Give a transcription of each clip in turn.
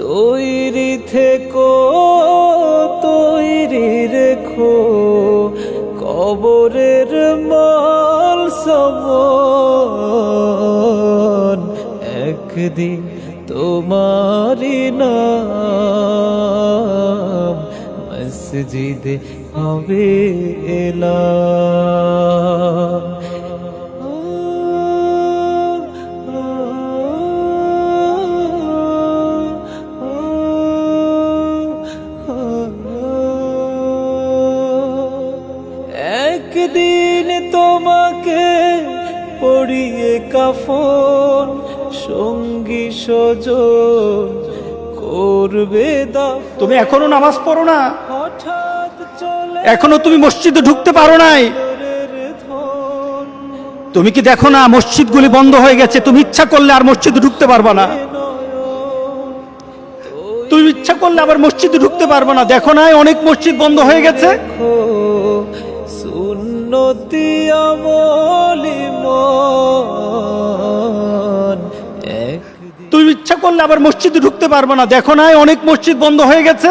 তৈরি থেকো তৈরি রেখো কবরের মাল সমন। একদিন তোমারি মসজিদে হবে একদিন তোমাকে পড়িয়ে কাফন, সঙ্গী সজন করবে দাফন। তুমি এখনও নামাজ পড়ো না? এখনও তুমি মসজিদে ঢুকতে পারো নাই। তুমি কি দেখো না মসজিদগুলি বন্ধ হয়ে গেছে? তুমি ইচ্ছা করলে আর মসজিদে ঢুকতে পারবা না। তুমি ইচ্ছা করলে আবার মসজিদে ঢুকতে পারবা না। দেখো না অনেক মসজিদ বন্ধ হয়ে গেছে। সুন্নতি তুমি ইচ্ছা করলে আবার মসজিদে ঢুকতে পারবা না। দেখো না অনেক মসজিদ বন্ধ হয়ে গেছে।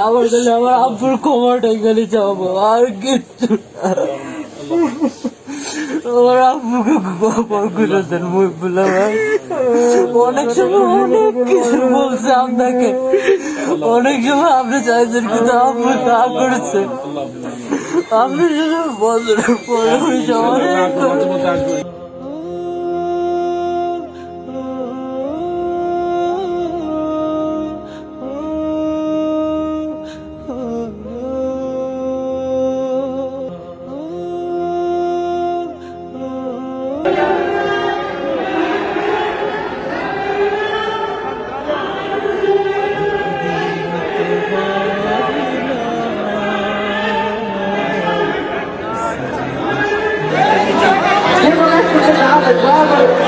আমার দিয়ে আমার আব্বুর না। গেলে আর আমার অনেক সময় কিছু বলছে আপনাকে। অনেক আপনি চাইছেন কিন্তু আব্বু তা করছে আপনি শুধু বছরের পরে Vamos.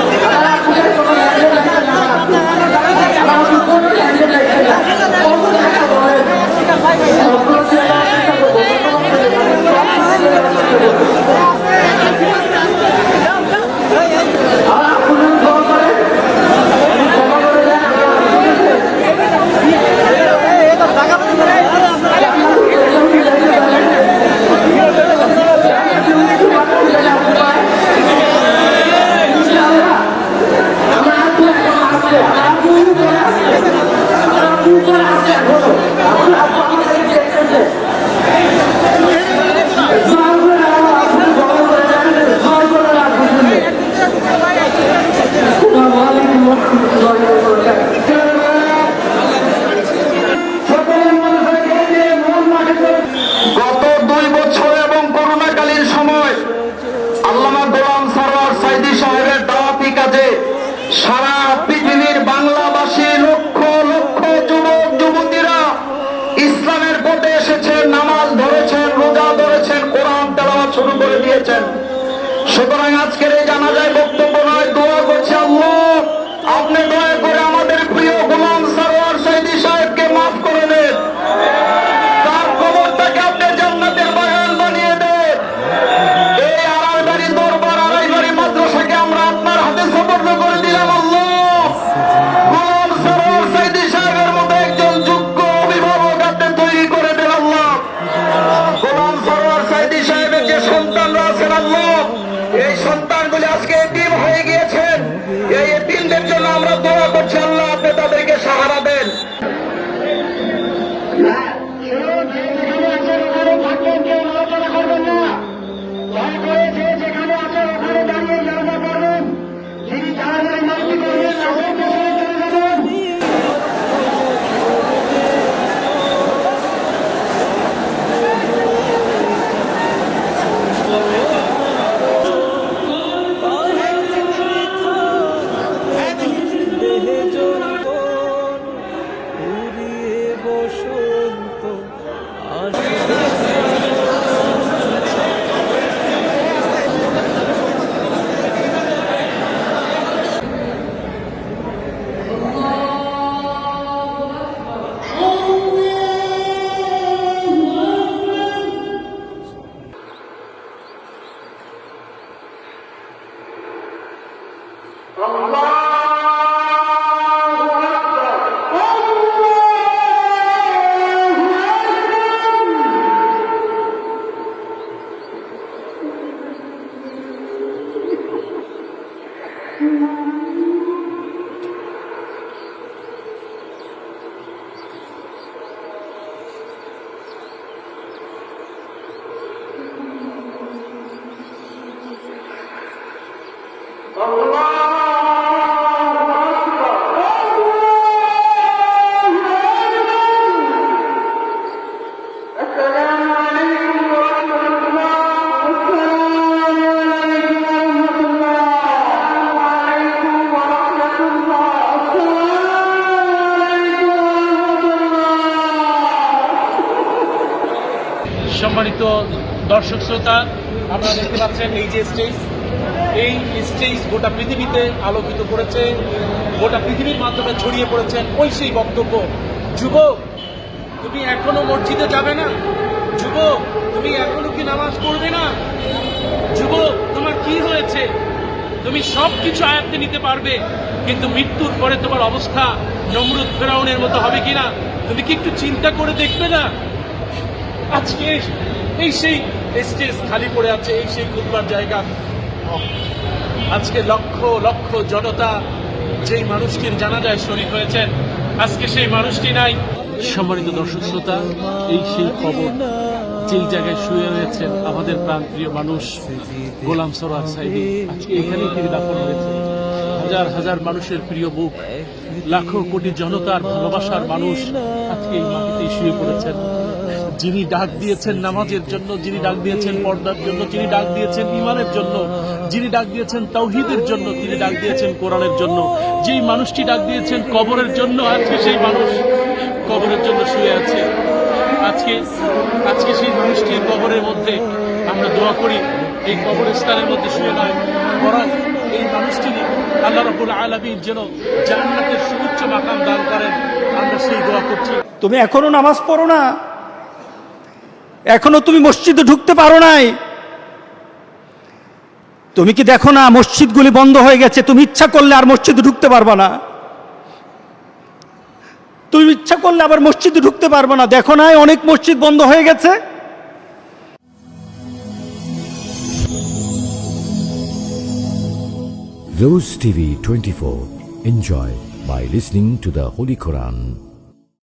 সুতরাং সন্তানগুলি আজকে এতিম হয়ে গিয়েছেন। এই দর্শক শ্রোতা, আপনারা দেখতে পাচ্ছেন এই যে স্টেজ এই স্টেজ গোটা পৃথিবীতে আলোকিত করেছে, গোটা পৃথিবীর মাধ্যমে ছড়িয়ে পড়েছেন ওই সেই বক্তব্য। যুবক, তুমি এখনও মসজিদে যাবে না? যুবক, তুমি এখনও কি নামাজ পড়বে না? যুবক, তোমার কি হয়েছে? তুমি সব কিছু আয়ত্তে নিতে পারবে, কিন্তু মৃত্যুর পরে তোমার অবস্থা নমরুদ ফেরাউনের মতো হবে কিনা? তুমি কি একটু চিন্তা করে দেখবে না? আজকে এই সেই স্টেজ খালি পড়ে আছে এই সেই খুদবার জায়গা। আজকে লক্ষ লক্ষ জনতা যেই মানুষটির জানা যায় শরীক হয়েছেন, আজকে সেই মানুষটি নাই। সম্মানিত দর্শক শ্রোতা, এই সেই খবর যেই জায়গায় শুয়ে রয়েছেন আমাদের প্রাণপ্রিয় মানুষ গোলাম সরোয়ার সাইদি আজকে তিনি দাফন হয়েছেন। হাজার হাজার মানুষের প্রিয় মুখ লাখো কোটি জনতার ভালোবাসার মানুষ আজকে এই মাটিতেই শুয়ে পড়েছেন। যিনি ডাক দিয়েছেন নামাজের জন্য, যিনি ডাক দিয়েছেন পর্দার জন্য, যিনি ডাক দিয়েছেন ইমানের জন্য, যিনি ডাক দিয়েছেন তৌহিদের জন্য, তিনি ডাক দিয়েছেন কোরআনের জন্য। যেই মানুষটি ডাক দিয়েছেন কবরের জন্য, আজকে সেই মানুষ কবরের জন্য শুয়ে আছে। আজকে আজকে সেই মানুষটির কবরের মধ্যে, আমরা দোয়া করি, এই কবরস্থানের মধ্যে শুয়ে নয়, বরং এই মানুষটি আল্লাহ রবুল আলমীর যেন জান্নাতের সুউচ্চ মাকাম দান করেন, আমরা সেই দোয়া করছি। তুমি এখনও নামাজ পড়ো না? এখনও তুমি মসজিদে ঢুকতে পারো নাই। তুমি কি দেখো না মসজিদগুলি বন্ধ হয়ে গেছে? তুমি ইচ্ছা করলে আর মসজিদে ঢুকতে পারবা না। তুমি ইচ্ছা করলে আবার মসজিদে ঢুকতে পারব না। দেখো না অনেক মসজিদ বন্ধ হয়ে গেছে। Rose TV 24. Enjoy by listening to the Holy Quran.